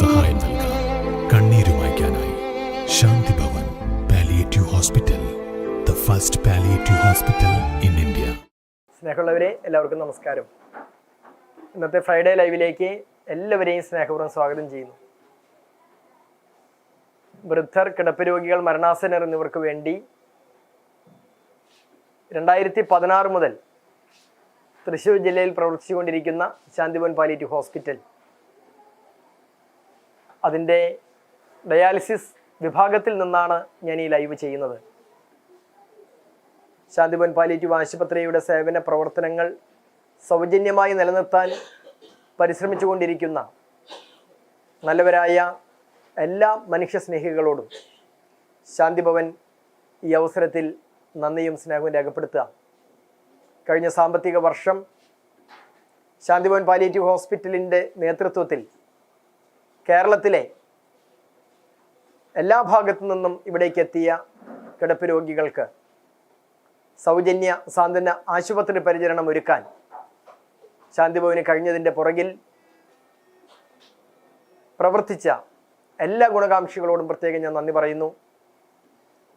സഹായം നൽകാം. കണ്ണീര് വായിക്കാനായി Shanti Bhavan palliative hospital the first palliative hospital in India സ്നേഹമുള്ളവരെ എല്ലാവർക്കും നമസ്കാരം. ഇന്നത്തെ ഫ്രൈഡേ ലൈവിലേക്ക് എല്ലാവരെയും സ്നേഹപൂർവം സ്വാഗതം ചെയ്യുന്നു. വൃദ്ധർ കിടപ്പ് രോഗികൾ മരണാസന്നർ എന്നിവർക്ക് വേണ്ടി രണ്ടായിരത്തി പതിനാറ് മുതൽ തൃശ്ശൂർ ജില്ലയിൽ പ്രവർത്തിച്ചുകൊണ്ടിരിക്കുന്ന ശാന്തിഭവൻ പാലിയേറ്റീവ് ഹോസ്പിറ്റൽ അതിന്റെ ഡയാലിസിസ് വിഭാഗത്തിൽ നിന്നാണ് ഞാൻ ഈ ലൈവ് ചെയ്യുന്നത്. ശാന്തിപൻ പാലിയേറ്റീവ് ആശുപത്രിയുടെ സേവന പ്രവർത്തനങ്ങൾ സൗജന്യമായി നിലനിർത്താൻ പരിശ്രമിച്ചുകൊണ്ടിരിക്കുന്ന നല്ലവരായ എല്ലാ മനുഷ്യസ്നേഹികളോടും ശാന്തിഭവൻ ഈ അവസരത്തിൽ നന്ദിയും സ്നേഹവും രേഖപ്പെടുത്തുക. കഴിഞ്ഞ സാമ്പത്തിക വർഷം ശാന്തിഭവൻ പാലിയേറ്റീവ് ഹോസ്പിറ്റലിന്റെ നേതൃത്വത്തിൽ കേരളത്തിലെ എല്ലാ ഭാഗത്തു നിന്നും ഇവിടേക്ക് എത്തിയ കിടപ്പ് രോഗികൾക്ക് സൗജന്യ സാന്ത്വന ആശുപത്രി പരിചരണം ഒരുക്കാൻ ശാന്തിഭവന് കഴിഞ്ഞതിന്റെ പുറകിൽ പ്രവർത്തിച്ച എല്ലാ ഗുണകാംക്ഷികളോടും പ്രത്യേകം ഞാൻ നന്ദി പറയുന്നു.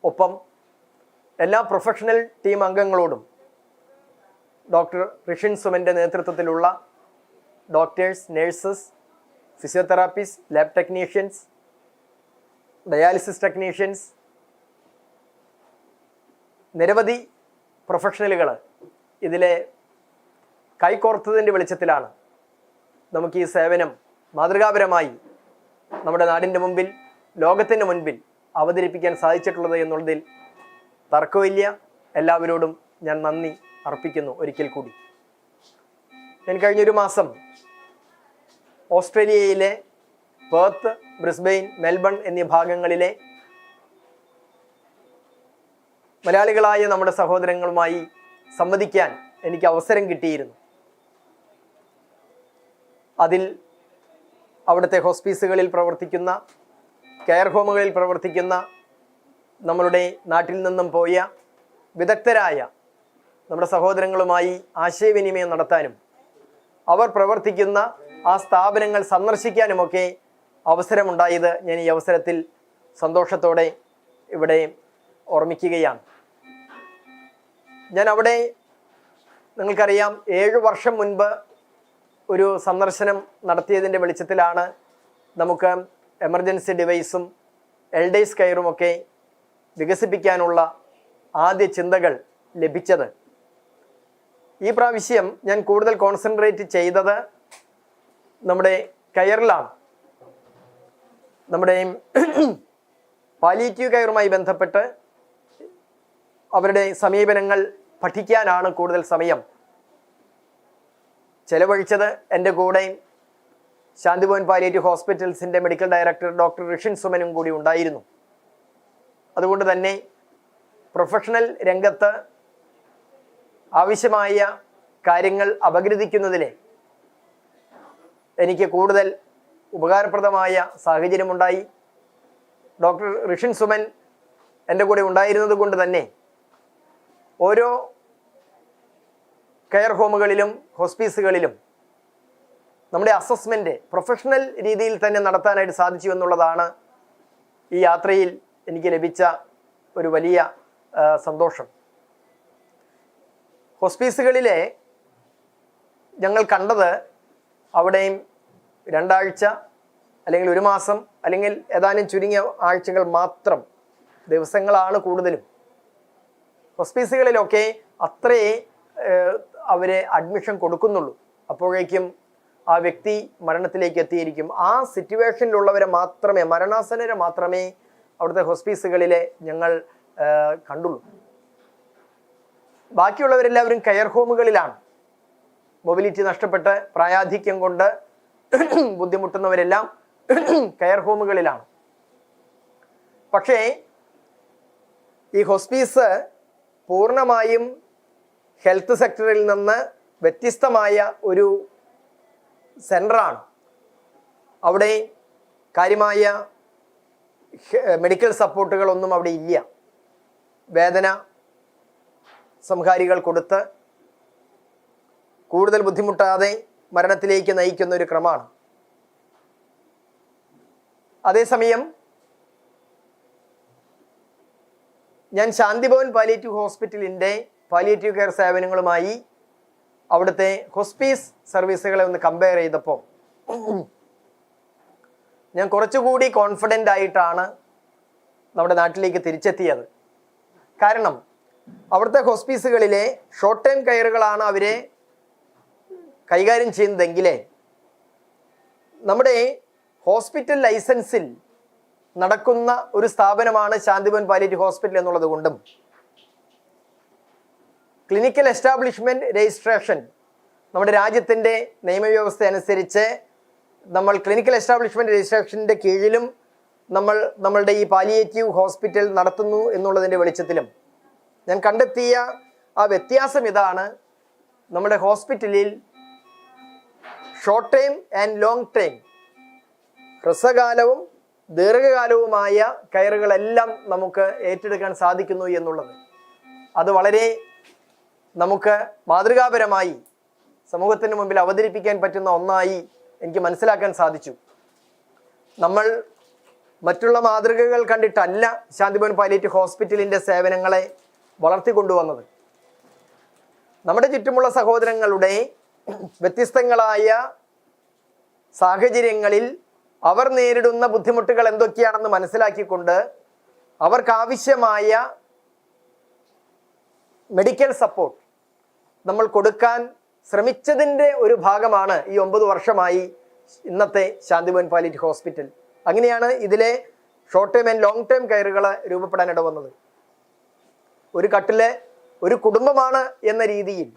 ഒപ്പം എല്ലാ പ്രൊഫഷണൽ ടീം അംഗങ്ങളോടും ഡോക്ടർ റിഷിൻ സുമന്റെ നേതൃത്വത്തിലുള്ള doctors nurses physiotherapist lab technicians dialysis technicians നിരവധി പ്രൊഫഷണലുകൾ ഇതിലെ കൈകോർത്തതിന്റെ വെളിച്ചത്തിലാണ് നമുക്ക് ഈ സേവനം മാതൃകാപരമായി നമ്മുടെ നാടിന്റെ മുമ്പിൽ ലോകത്തിന്റെ മുൻപിൽ അവതരിപ്പിക്കാൻ സാധിച്ചിട്ടുള്ളത് എന്നുള്ളതിൽ തർക്കമില്ല. എല്ലാവരോടും ഞാൻ നന്ദി അർപ്പിക്കുന്നു ഒരിക്കൽ കൂടി. ഞാൻ കഴിഞ്ഞൊരു മാസം ഓസ്ട്രേലിയയിലെ പേർത്ത് ബ്രിസ്ബെയിൻ മെൽബൺ എന്നീ ഭാഗങ്ങളിലെ മലയാളികളായ നമ്മുടെ സഹോദരങ്ങളുമായി സംവദിക്കാൻ എനിക്ക് അവസരം കിട്ടിയിരുന്നു. അതിൽ അവിടുത്തെ ഹോസ്പീസുകളിൽ പ്രവർത്തിക്കുന്ന കെയർ ഹോമുകളിൽ പ്രവർത്തിക്കുന്ന നമ്മളുടെ നാട്ടിൽ നിന്നും പോയ വിദഗ്ധരായ നമ്മുടെ സഹോദരങ്ങളുമായി ആശയവിനിമയം നടത്താനും അവർ പ്രവർത്തിക്കുന്ന ആ സ്ഥാപനങ്ങൾ സന്ദർശിക്കാനുമൊക്കെ അവസരമുണ്ടായത് ഞാൻ ഈ അവസരത്തിൽ സന്തോഷത്തോടെ ഇവിടെ ഓർമ്മിക്കുകയാണ്. ഞാൻ അവിടെ നിങ്ങൾക്കറിയാം ഏഴ് വർഷം മുൻപ് ഒരു സന്ദർശനം നടത്തിയതിന്റെ വെളിച്ചത്തിലാണ് നമുക്ക് എമർജൻസി ഡിവൈസും എൽഡേസ് കെയറും ഒക്കെ വികസിപ്പിക്കാനുള്ള ആദ്യ ചിന്തകൾ ലഭിച്ചത്. ഈ പ്രാവശ്യം ഞാൻ കൂടുതൽ കോൺസെൻട്രേറ്റ് ചെയ്തത് നമ്മുടെ കയറിലാണ് നമ്മുടെ പാലിറ്റീവ് കെയറുമായി ബന്ധപ്പെട്ട് അവരുടെ സമീപനങ്ങൾ പഠിക്കാനാണ് കൂടുതൽ സമയം. ചെലവഴിച്ചത് എന്റെ കൂടെ ശാന്തിഭവൻ പാലിയേറ്റീവ് ഹോസ്പിറ്റൽസിന്റെ മെഡിക്കൽ ഡയറക്ടർ ഡോക്ടർ ഋഷിൻ സുമനും കൂടി ഉണ്ടായിരുന്നു. അതുകൊണ്ട് തന്നെ പ്രൊഫഷണൽ രംഗത്ത് ആവശ്യമായ കാര്യങ്ങൾ അപഗ്രഥിക്കുന്നതിന് എനിക്ക് കൂടുതൽ ഉപകാരപ്രദമായ സാഹചര്യമുണ്ടായി. ഡോക്ടർ ഋഷിൻ സുമൻ എന്റെ കൂടെ ഉണ്ടായിരുന്നത് കൊണ്ട് തന്നെ ഓരോ കെയർ ഹോമുകളിലും ഹോസ്പീസുകളിലും നമ്മുടെ അസസ്മെന്റ് പ്രൊഫഷണൽ രീതിയിൽ തന്നെ നടത്താനായിട്ട് സാധിച്ചു എന്നുള്ളതാണ് ഈ യാത്രയിൽ എനിക്ക് ലഭിച്ച ഒരു വലിയ സന്തോഷം. ഹോസ്പീസുകളിലെ ഞങ്ങൾ കണ്ടത് അവിടെയും രണ്ടാഴ്ച അല്ലെങ്കിൽ ഒരു മാസം അല്ലെങ്കിൽ ഏതാനും ചുരുങ്ങിയ ആഴ്ചകൾ മാത്രം ദിവസങ്ങളാണ് കൂടുതലും. ഹോസ്പീസുകളിലൊക്കെ അത്രയേ അവരെ അഡ്മിഷൻ കൊടുക്കുന്നുള്ളൂ. അപ്പോഴേക്കും ആ വ്യക്തി മരണത്തിലേക്ക് എത്തിയിരിക്കും. ആ സിറ്റുവേഷനിലുള്ളവരെ മാത്രമേ മരണാസനരെ മാത്രമേ അവിടുത്തെ ഹോസ്പീസുകളിലെ ഞങ്ങൾ കണ്ടുള്ളൂ. ബാക്കിയുള്ളവരെല്ലാവരും കെയർ ഹോമുകളിലാണ്. മൊബിലിറ്റി നഷ്ടപ്പെട്ട് പ്രായാധിക്യം കൊണ്ട് ബുദ്ധിമുട്ടുന്നവരെല്ലാം കെയർ ഹോമുകളിലാണ്. പക്ഷേ ഈ ഹോസ്പീസ് പൂർണമായും ഹെൽത്ത് സെക്ടറിൽ നിന്ന് വ്യത്യസ്തമായ ഒരു സെന്ററാണ് അവിടെ കാര്യമായ മെഡിക്കൽ സപ്പോർട്ടുകളൊന്നും അവിടെ ഇല്ല. വേദന സംഹാരികൾ കൊടുത്ത് കൂടുതൽ ബുദ്ധിമുട്ടാതെ മരണത്തിലേക്ക് നയിക്കുന്ന ഒരു ക്രമമാണ്. അതേസമയം ഞാൻ ശാന്തിഭവൻ പാലിയേറ്റീവ് ഹോസ്പിറ്റലിന്റെ പാലിയേറ്റീവ് കെയർ സേവനങ്ങളുമായി അവിടുത്തെ ഹോസ്പീസ് സർവീസുകളെ ഒന്ന് കമ്പയർ ചെയ്തപ്പോൾ ഞാൻ കുറച്ചുകൂടി കോൺഫിഡന്റ് ആയിട്ടാണ് നമ്മുടെ നാട്ടിലേക്ക് തിരിച്ചെത്തിയത്. കാരണം അവിടുത്തെ ഹോസ്പീസുകളിലെ ഷോർട്ട് ടൈം കെയറുകളാണ് അവരെ കൈകാര്യം ചെയ്യുന്നതെങ്കിലേ നമ്മുടെ ഹോസ്പിറ്റൽ ലൈസൻസിൽ നടക്കുന്ന ഒരു സ്ഥാപനമാണ് ശാന്തിപൻ പാലിയേറ്റീവ് ഹോസ്പിറ്റൽ എന്നുള്ളത് കൊണ്ടും ക്ലിനിക്കൽ എസ്റ്റാബ്ലിഷ്മെന്റ് രജിസ്ട്രേഷൻ നമ്മുടെ രാജ്യത്തിന്റെ നിയമവ്യവസ്ഥ അനുസരിച്ച് നമ്മൾ ക്ലിനിക്കൽ എസ്റ്റാബ്ലിഷ്മെന്റ് രജിസ്ട്രേഷന്റെ കീഴിലും നമ്മൾ നമ്മളുടെ ഈ പാലിയേറ്റീവ് ഹോസ്പിറ്റൽ നടത്തുന്നു എന്നുള്ളതിന്റെ വെളിച്ചത്തിലും ഞാൻ കണ്ടെത്തിയ ആ വ്യത്യാസം ഇതാണ് നമ്മുടെ ഹോസ്പിറ്റലിൽ short time and long time ഹ്രസ്വകാലവും ദീർഘകാലവുമായ കയറുകളെല്ലാം നമുക്ക് ഏറ്റെടുക്കാൻ സാധിക്കുന്നു എന്നുള്ളത്. അത് വളരെ നമുക്ക് മാതൃകാപരമായി സമൂഹത്തിന് മുമ്പിൽ അവതരിപ്പിക്കാൻ പറ്റുന്ന ഒന്നായി എനിക്ക് മനസ്സിലാക്കാൻ സാധിച്ചു. നമ്മൾ മറ്റുള്ള മാതൃകകൾ കണ്ടിട്ടല്ല ശാന്തിഭവൻ പൈലറ്റ് ഹോസ്പിറ്റലിന്റെ സേവനങ്ങളെ വളർത്തിക്കൊണ്ടുവന്നത്. നമ്മുടെ ചുറ്റുമുള്ള സഹോദരങ്ങളുടെ വ്യത്യസ്തങ്ങളായ സാഹചര്യങ്ങളിൽ അവർ നേരിടുന്ന ബുദ്ധിമുട്ടുകൾ എന്തൊക്കെയാണെന്ന് മനസ്സിലാക്കിക്കൊണ്ട് അവർക്കാവശ്യമായ മെഡിക്കൽ സപ്പോർട്ട് നമ്മൾ കൊടുക്കാൻ ശ്രമിച്ചതിന്റെ ഒരു ഭാഗമാണ് ഈ ഒമ്പത് വർഷമായി ഇന്നത്തെ ശാന്തിഭവൻ പാലിറ്റ് ഹോസ്പിറ്റൽ. അങ്ങനെയാണ് ഇതിലെ short term and long term കെയറുകൾ രൂപപ്പെടാൻ ഇടവന്നത് ഒരു കട്ടിലെ ഒരു കുടുംബമാണ് എന്ന രീതിയിൽ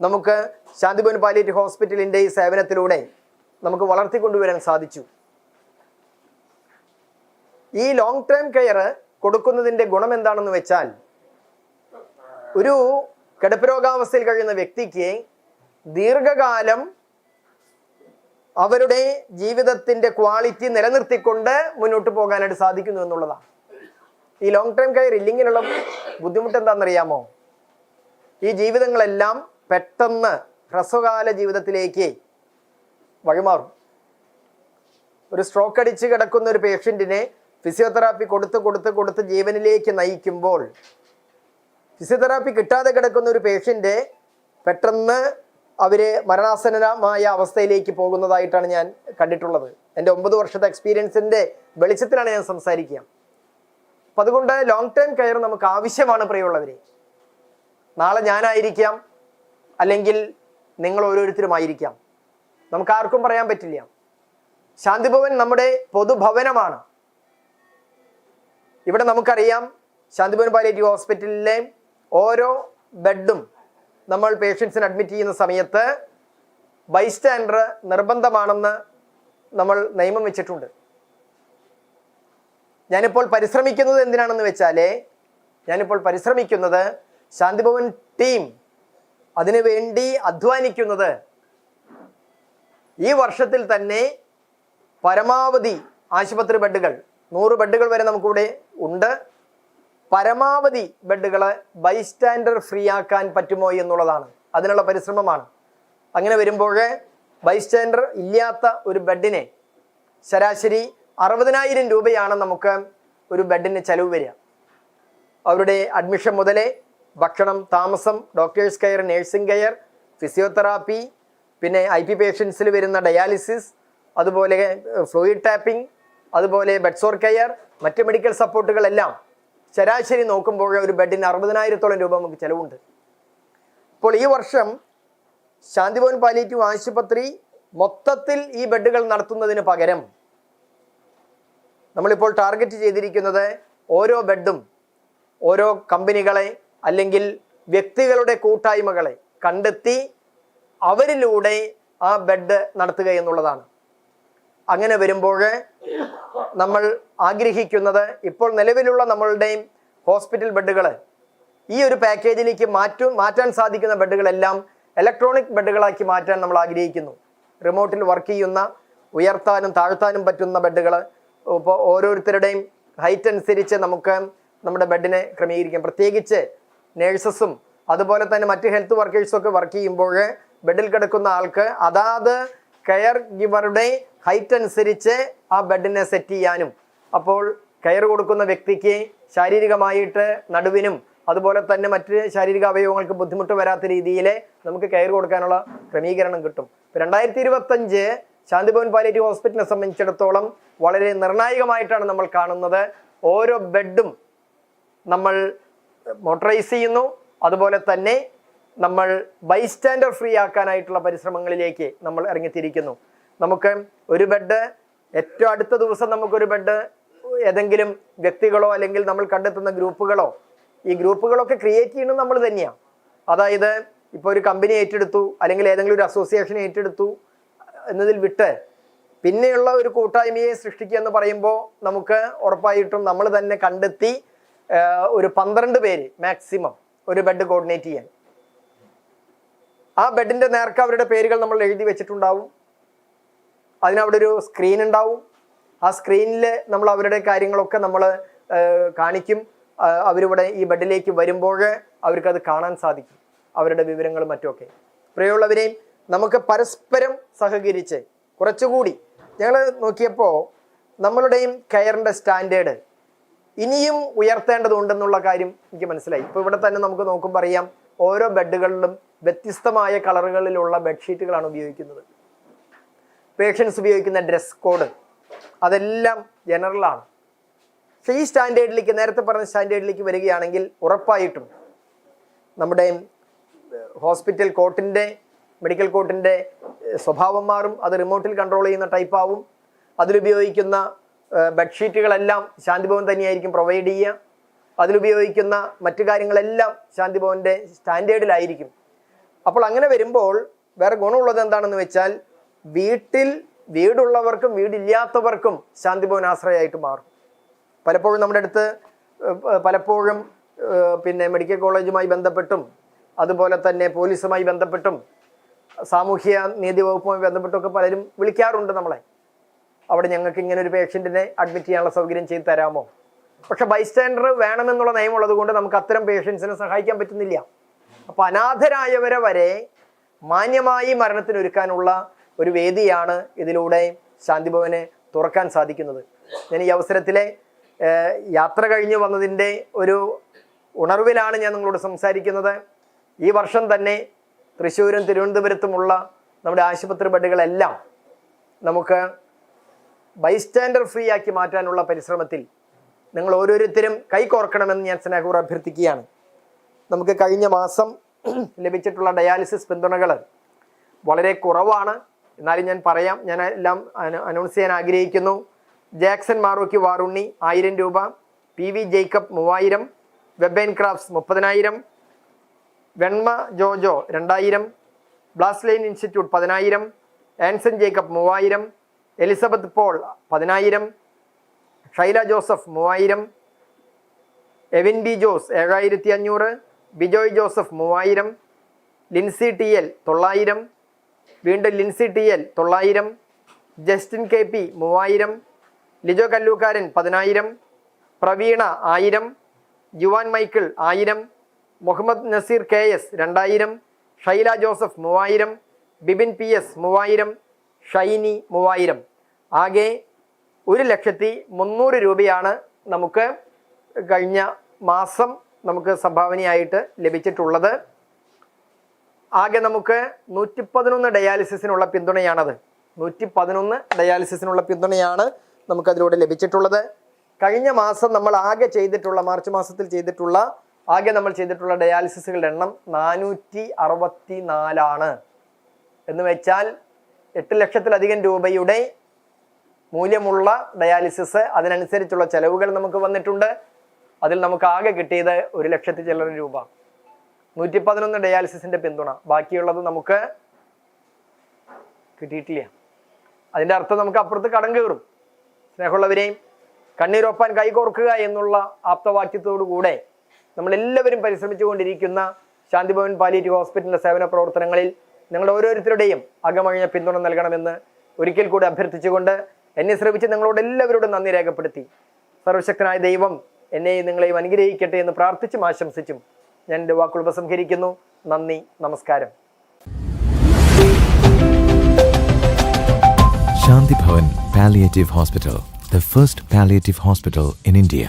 നമുക്ക് ശാന്തിഭവൻ പാലിയേറ്റ് ഹോസ്പിറ്റലിന്റെ ഈ സേവനത്തിലൂടെ നമുക്ക് വളർത്തിക്കൊണ്ടുവരാൻ സാധിച്ചു. ഈ ലോങ് ടേം കെയർ കൊടുക്കുന്നതിന്റെ ഗുണം എന്താണെന്ന് വെച്ചാൽ ഒരു കിടപ്പ് രോഗാവസ്ഥയിൽ കഴിയുന്ന വ്യക്തിക്ക് ദീർഘകാലം അവരുടെ ജീവിതത്തിന്റെ ക്വാളിറ്റി നിലനിർത്തിക്കൊണ്ട് മുന്നോട്ട് പോകാനായിട്ട് സാധിക്കുന്നു എന്നുള്ളതാണ്. ഈ ലോങ് ടേം കെയർ ഇല്ലെങ്കിലുള്ള ബുദ്ധിമുട്ട് എന്താണെന്നറിയാമോ? ഈ ജീവിതങ്ങളെല്ലാം പെട്ടെന്ന് ഹ്രസ്വകാല ജീവിതത്തിലേക്ക് വഴിമാറും. ഒരു സ്ട്രോക്ക് അടിച്ച് കിടക്കുന്ന ഒരു പേഷ്യന്റിനെ ഫിസിയോതെറാപ്പി കൊടുത്ത് കൊടുത്ത് കൊടുത്ത് ജീവനിലേക്ക് നയിക്കുമ്പോൾ ഫിസിയോതെറാപ്പി കിട്ടാതെ കിടക്കുന്ന ഒരു പേഷ്യന്റെ പെട്ടെന്ന് അവർ മരണാസന്നമായ അവസ്ഥയിലേക്ക് പോകുന്നതായിട്ടാണ് ഞാൻ കണ്ടിട്ടുള്ളത്. എന്റെ ഒമ്പത് വർഷത്തെ എക്സ്പീരിയൻസിന്റെ വെളിച്ചത്തിലാണ് ഞാൻ സംസാരിക്കുക. അപ്പം അതുകൊണ്ട് ലോങ് ടേം കെയർ നമുക്ക് ആവശ്യമാണ് പ്രിയമുള്ളവരെ. നാളെ ഞാനായിരിക്കാം. അല്ലെങ്കിൽ നിങ്ങൾ ഓരോരുത്തരുമായിരിക്കാം. നമുക്ക് ആർക്കും പറയാൻ പറ്റില്ല. ശാന്തിഭവൻ നമ്മുടെ പൊതുഭവനമാണ്. ഇവിടെ നമുക്കറിയാം ശാന്തിഭവൻ പാലിയേറ്റീവ് ഹോസ്പിറ്റലിലെ ഓരോ ബെഡും നമ്മൾ പേഷ്യൻസിന് അഡ്മിറ്റ് ചെയ്യുന്ന സമയത്ത് ബൈസ്റ്റാൻഡർ നിർബന്ധമാണെന്ന് നമ്മൾ നിയമം വെച്ചിട്ടുണ്ട്. ഞാനിപ്പോൾ പരിശ്രമിക്കുന്നത് എന്തിനാണെന്ന് വെച്ചാൽ ഞാനിപ്പോൾ പരിശ്രമിക്കുന്നത് ശാന്തിഭവൻ ടീം അതിനു വേണ്ടി അധ്വാനിക്കുന്നത് ഈ വർഷത്തിൽ തന്നെ പരമാവധി ആശുപത്രി ബെഡുകൾ നൂറ് ബെഡുകൾ വരെ നമുക്കിവിടെ ഉണ്ട്. പരമാവധി ബെഡുകൾ ബൈസ്റ്റാൻഡർ ഫ്രീ ആക്കാൻ പറ്റുമോ എന്നുള്ളതാണ്. അതിനുള്ള പരിശ്രമമാണ്. അങ്ങനെ വരുമ്പോൾ ബൈസ്റ്റാൻഡർ ഇല്ലാത്ത ഒരു ബെഡിനെ ശരാശരി അറുപതിനായിരം രൂപയാണ് നമുക്ക് ഒരു ബെഡിന് ചെലവ് വരിക. അവരുടെ അഡ്മിഷൻ മുതലേ ഭക്ഷണം താമസം doctors care nursing care physiotherapy പിന്നെ ഐ പി പേഷ്യൻസിൽ വരുന്ന ഡയാലിസിസ് അതുപോലെ ഫ്ലൂയിഡ് ടാപ്പിംഗ് അതുപോലെ ബെഡ്സോർ കെയർ മറ്റ് മെഡിക്കൽ സപ്പോർട്ടുകളെല്ലാം ശരാശരി നോക്കുമ്പോൾ ഒരു ബെഡിന് അറുപതിനായിരത്തോളം രൂപ നമുക്ക് ചിലവുണ്ട്. അപ്പോൾ ഈ വർഷം ശാന്തിഭവൻ പാലിയേറ്റീവ് ആശുപത്രി മൊത്തത്തിൽ ഈ ബെഡുകൾ നടത്തുന്നതിന് പകരം നമ്മളിപ്പോൾ ടാർഗറ്റ് ചെയ്തിരിക്കുന്നത് ഓരോ ബെഡും ഓരോ കമ്പനികളെ അല്ലെങ്കിൽ വ്യക്തികളുടെ കൂട്ടായ്മകളെ കണ്ടെത്തി അവരിലൂടെ ആ ബെഡ് നടത്തുക എന്നുള്ളതാണ്. അങ്ങനെ വരുമ്പോൾ നമ്മൾ ആഗ്രഹിക്കുന്നത് ഇപ്പോൾ നിലവിലുള്ള നമ്മളുടെയും ഹോസ്പിറ്റൽ ബെഡുകൾ ഈ ഒരു പാക്കേജിലേക്ക് മാറ്റും മാറ്റാൻ സാധിക്കുന്ന ബെഡുകളെല്ലാം ഇലക്ട്രോണിക് ബെഡുകളാക്കി മാറ്റാൻ നമ്മൾ ആഗ്രഹിക്കുന്നു. റിമോട്ടിൽ വർക്ക് ചെയ്യുന്ന ഉയർത്താനും താഴ്ത്താനും പറ്റുന്ന ബെഡുകൾ ഇപ്പോൾ ഓരോരുത്തരുടെയും ഹൈറ്റ് അനുസരിച്ച് നമുക്ക് നമ്മുടെ ബെഡിനെ ക്രമീകരിക്കാം. പ്രത്യേകിച്ച് നേഴ്സസും അതുപോലെ തന്നെ മറ്റ് ഹെൽത്ത് വർക്കേഴ്സും ഒക്കെ വർക്ക് ചെയ്യുമ്പോൾ ബെഡിൽ കിടക്കുന്ന ആൾക്ക് അതാത് കെയർ ഗിവറുടെ ഹൈറ്റ് അനുസരിച്ച് ആ ബെഡിനെ സെറ്റ് ചെയ്യാനും അപ്പോൾ കെയർ കൊടുക്കുന്ന വ്യക്തിക്ക് ശാരീരികമായിട്ട് നടുവിനും അതുപോലെ തന്നെ മറ്റ് ശാരീരിക അവയവങ്ങൾക്ക് ബുദ്ധിമുട്ട് വരാത്ത രീതിയിൽ നമുക്ക് കെയർ കൊടുക്കാനുള്ള ക്രമീകരണം കിട്ടും. രണ്ടായിരത്തി ഇരുപത്തഞ്ച് ശാന്തിഭവൻ പാലിയേറ്റീവ് ഹോസ്പിറ്റലിനെ സംബന്ധിച്ചിടത്തോളം വളരെ നിർണായകമായിട്ടാണ് നമ്മൾ കാണുന്നത്. ഓരോ ബെഡും നമ്മൾ മോട്ടറൈസ് ചെയ്യുന്നു. അതുപോലെ തന്നെ നമ്മൾ ബൈസ്റ്റാൻഡർ ഫ്രീ ആക്കാനായിട്ടുള്ള പരിശ്രമങ്ങളിലേക്ക് നമ്മൾ ഇറങ്ങിത്തിരിക്കുന്നു. നമുക്ക് ഒരു ബെഡ് ഏറ്റവും അടുത്ത ദിവസം നമുക്കൊരു ബെഡ് ഏതെങ്കിലും വ്യക്തികളോ അല്ലെങ്കിൽ നമ്മൾ കണ്ടെത്തുന്ന ഗ്രൂപ്പുകളോ ഈ ഗ്രൂപ്പുകളൊക്കെ ക്രിയേറ്റ് ചെയ്യുന്നത് നമ്മൾ തന്നെയാണ് അതായത് ഇപ്പോൾ ഒരു കമ്പനി ഏറ്റെടുത്തു അല്ലെങ്കിൽ ഏതെങ്കിലും ഒരു അസോസിയേഷൻ ഏറ്റെടുത്തു എന്നതിൽ വിട്ട് പിന്നെയുള്ള ഒരു കൂട്ടായ്മയെ സൃഷ്ടിക്കുക എന്ന് പറയുമ്പോൾ നമുക്ക് ഉറപ്പായിട്ടും നമ്മൾ തന്നെ കണ്ടെത്തി ഒരു പന്ത്രണ്ട് പേര് മാക്സിമം ഒരു ബെഡ് കോർഡിനേറ്റ് ചെയ്യാൻ. ആ ബെഡിന്റെ നേർക്ക് അവരുടെ പേരുകൾ നമ്മൾ എഴുതി വെച്ചിട്ടുണ്ടാവും. അതിനവിടെ ഒരു സ്ക്രീൻ ഉണ്ടാവും. ആ സ്ക്രീനിൽ നമ്മൾ അവരുടെ കാര്യങ്ങളൊക്കെ നമ്മൾ കാണിക്കും. അവരിവിടെ ഈ ബെഡിലേക്ക് വരുമ്പോൾ അവർക്കത് കാണാൻ സാധിക്കും. അവരുടെ വിവരങ്ങളും മറ്റുമൊക്കെ. പ്രിയമുള്ളവരെയും നമുക്ക് പരസ്പരം സഹകരിച്ച് കുറച്ചുകൂടി ഞങ്ങൾ നോക്കിയപ്പോൾ നമ്മളുടെയും കെയറിന്റെ സ്റ്റാൻഡേർഡ് ഇനിയും ഉയർത്തേണ്ടതുണ്ടെന്നുള്ള കാര്യം എനിക്ക് മനസ്സിലായി. ഇപ്പോൾ ഇവിടെ തന്നെ നമുക്ക് നോക്കുമ്പോൾ അറിയാം ഓരോ ബെഡുകളിലും വ്യത്യസ്തമായ കളറുകളിലുള്ള ബെഡ്ഷീറ്റുകളാണ് ഉപയോഗിക്കുന്നത്. പേഷ്യൻസ് ഉപയോഗിക്കുന്ന ഡ്രസ് കോഡ് അതെല്ലാം ജനറലാണ് പക്ഷേ ഈ സ്റ്റാൻഡേർഡിലേക്ക് നേരത്തെ പറഞ്ഞ സ്റ്റാൻഡേർഡിലേക്ക് വരികയാണെങ്കിൽ ഉറപ്പായിട്ടും നമ്മുടെ ഹോസ്പിറ്റൽ കോട്ടിന്റെ മെഡിക്കൽ കോട്ടിന്റെ സ്വഭാവം മാറും അത് റിമോട്ടിൽ കൺട്രോൾ ചെയ്യുന്ന ടൈപ്പാവും അതിലുപയോഗിക്കുന്ന ബെഡ്ഷീറ്റുകളെല്ലാം ശാന്തിഭവൻ തന്നെയായിരിക്കും പ്രൊവൈഡ് ചെയ്യുക. അതിലുപയോഗിക്കുന്ന മറ്റു കാര്യങ്ങളെല്ലാം ശാന്തിഭവന്റെ സ്റ്റാൻഡേർഡിലായിരിക്കും. അപ്പോൾ അങ്ങനെ വരുമ്പോൾ വേറെ ഗുണമുള്ളത് എന്താണെന്ന് വെച്ചാൽ വീട്ടിൽ വീടുള്ളവർക്കും വീടില്ലാത്തവർക്കും ശാന്തിഭവൻ ആശ്രയമായിട്ട് മാറും. പലപ്പോഴും നമ്മുടെ അടുത്ത് പലപ്പോഴും പിന്നെ മെഡിക്കൽ കോളേജുമായി ബന്ധപ്പെട്ടും അതുപോലെ തന്നെ പോലീസുമായി ബന്ധപ്പെട്ടും സാമൂഹ്യ നീതി വകുപ്പുമായി ബന്ധപ്പെട്ടൊക്കെ പലരും വിളിക്കാറുണ്ട് നമ്മളെ. അവിടെ ഞങ്ങൾക്ക് ഇങ്ങനെ ഒരു പേഷ്യന്റിനെ അഡ്മിറ്റ് ചെയ്യാനുള്ള സൗകര്യം ചെയ്തു തരാമോ? പക്ഷെ ബൈസ്റ്റാൻഡർ വേണമെന്നുള്ള നിയമമുള്ളത് കൊണ്ട് നമുക്ക് അത്തരം പേഷ്യൻസിനെ സഹായിക്കാൻ പറ്റുന്നില്ല. അപ്പോൾ അനാഥരായവരെ വരെ മാന്യമായി മരണത്തിനൊരുക്കാനുള്ള ഒരു വേദിയാണ് ഇതിലൂടെ ശാന്തിഭവന് തുറക്കാൻ സാധിക്കുന്നത്. ഞാൻ ഈ അവസരത്തിലെ യാത്ര കഴിഞ്ഞ് വന്നതിന്റെ ഒരു ഉണർവിലാണ് ഞാൻ നിങ്ങളോട് സംസാരിക്കുന്നത്. ഈ വർഷം തന്നെ തൃശ്ശൂരും തിരുവനന്തപുരത്തുമുള്ള നമ്മുടെ ആശുപത്രി ബെഡുകളെല്ലാം നമുക്ക് ബൈസ്റ്റാൻഡർ ഫ്രീ ആക്കി മാറ്റാനുള്ള പരിശ്രമത്തിൽ നിങ്ങൾ ഓരോരുത്തരും കൈകോർക്കണമെന്ന് ഞാൻ സ്നേഹപൂർവം അഭ്യർത്ഥിക്കുകയാണ്. നമുക്ക് കഴിഞ്ഞ മാസം ലഭിച്ചിട്ടുള്ള ഡയാലിസിസ് പിന്തുണകൾ വളരെ കുറവാണ്. എന്നാലും ഞാൻ പറയാം ഞാൻ എല്ലാം അനൗൺസ് ചെയ്യാൻ ആഗ്രഹിക്കുന്നു. ജാക്സൺ മാറോക്കി വാറുണ്ണി ആയിരം രൂപ. പി വി ജേക്കബ് മൂവായിരം. വെബ് ആൻഡ് ക്രാഫ്റ്റ്സ് മുപ്പതിനായിരം. വെൺമ ജോജോ രണ്ടായിരം. ബ്ലാസ്ലൈൻ ഇൻസ്റ്റിറ്റ്യൂട്ട് പതിനായിരം. ആൻസൺ ജേക്കബ് മൂവായിരം. എലിസബത്ത് പോൾ പതിനായിരം ഷൈല ജോസഫ് മൂവായിരം എവിൻ ബി ജോസ് ഏഴായിരത്തി അഞ്ഞൂറ് ബിജോയ് ജോസഫ് മൂവായിരം ലിൻസി ടി എൽ തൊള്ളായിരം വീണ്ടും ലിൻസി ടി എൽ തൊള്ളായിരം ജസ്റ്റിൻ കെ പി മൂവായിരം ലിജോ കല്ലൂക്കാരൻ പതിനായിരം പ്രവീണ ആയിരം ജുവാൻ മൈക്കിൾ ആയിരം മുഹമ്മദ് നസീർ കെ എസ് രണ്ടായിരം ഷൈല ജോസഫ് മൂവായിരം ബിബിൻ പി എസ് മൂവായിരം ഷൈനി മൂവായിരം. ആകെ ഒരു ലക്ഷത്തി മുന്നൂറ് രൂപയാണ് നമുക്ക് കഴിഞ്ഞ മാസം നമുക്ക് സംഭാവനയായിട്ട് ലഭിച്ചിട്ടുള്ളത്. ആകെ നമുക്ക് നൂറ്റി പതിനൊന്ന് ഡയാലിസിസിനുള്ള പിന്തുണയാണത്. നൂറ്റി പതിനൊന്ന് ഡയാലിസിസിനുള്ള പിന്തുണയാണ് നമുക്കതിലൂടെ ലഭിച്ചിട്ടുള്ളത്. കഴിഞ്ഞ മാസം നമ്മൾ ആകെ ചെയ്തിട്ടുള്ള മാർച്ച് മാസത്തിൽ ചെയ്തിട്ടുള്ള ആകെ നമ്മൾ ചെയ്തിട്ടുള്ള ഡയാലിസിസുകളുടെ എണ്ണം നാനൂറ്റി അറുപത്തി നാലാണ് എന്ന് വെച്ചാൽ എട്ട് ലക്ഷത്തിലധികം രൂപയുടെ മൂല്യമുള്ള ഡയാലിസിസ് അതിനനുസരിച്ചുള്ള ചെലവുകൾ നമുക്ക് വന്നിട്ടുണ്ട്. അതിൽ നമുക്ക് ആകെ കിട്ടിയത് ഒരു ലക്ഷത്തി ചില്ലറ രൂപ. നൂറ്റി പതിനൊന്ന് ഡയാലിസിസിന്റെ പിന്തുണ. ബാക്കിയുള്ളത് നമുക്ക് കിട്ടിയിട്ടില്ല. അതിന്റെ അർത്ഥം നമുക്ക് അപ്പുറത്ത് കടം കയറും. സ്നേഹമുള്ളവരെയും കണ്ണീരൊപ്പാൻ കൈകോർക്കുക എന്നുള്ള ആപ്തവാക്യത്തോടു കൂടെ നമ്മളെല്ലാവരും പരിശ്രമിച്ചുകൊണ്ടിരിക്കുന്ന ശാന്തിഭവൻ പാലിയേറ്റീവ് ഹോസ്പിറ്റലിന്റെ സേവന പ്രവർത്തനങ്ങളിൽ നിങ്ങൾ ഓരോരുത്തരുടെയും അകമഴിഞ്ഞ പിന്തുണ നൽകണമെന്ന് ഒരിക്കൽ കൂടി അഭ്യർത്ഥിച്ചുകൊണ്ട് എന്നെ ശ്രമിച്ച് നിങ്ങളോട് എല്ലാവരോടും നന്ദി രേഖപ്പെടുത്തി. സർവശക്തനായ ദൈവം എന്നെയും നിങ്ങളെയും അനുഗ്രഹിക്കട്ടെ എന്ന് പ്രാർത്ഥിച്ചും ആശംസിച്ചും ഞാൻ എന്റെ വാക്കുകൾ ഉപസംഹരിക്കുന്നു. നന്ദി നമസ്കാരം. Shantibhavan palliative hospital Hospital, first palliative hospital in India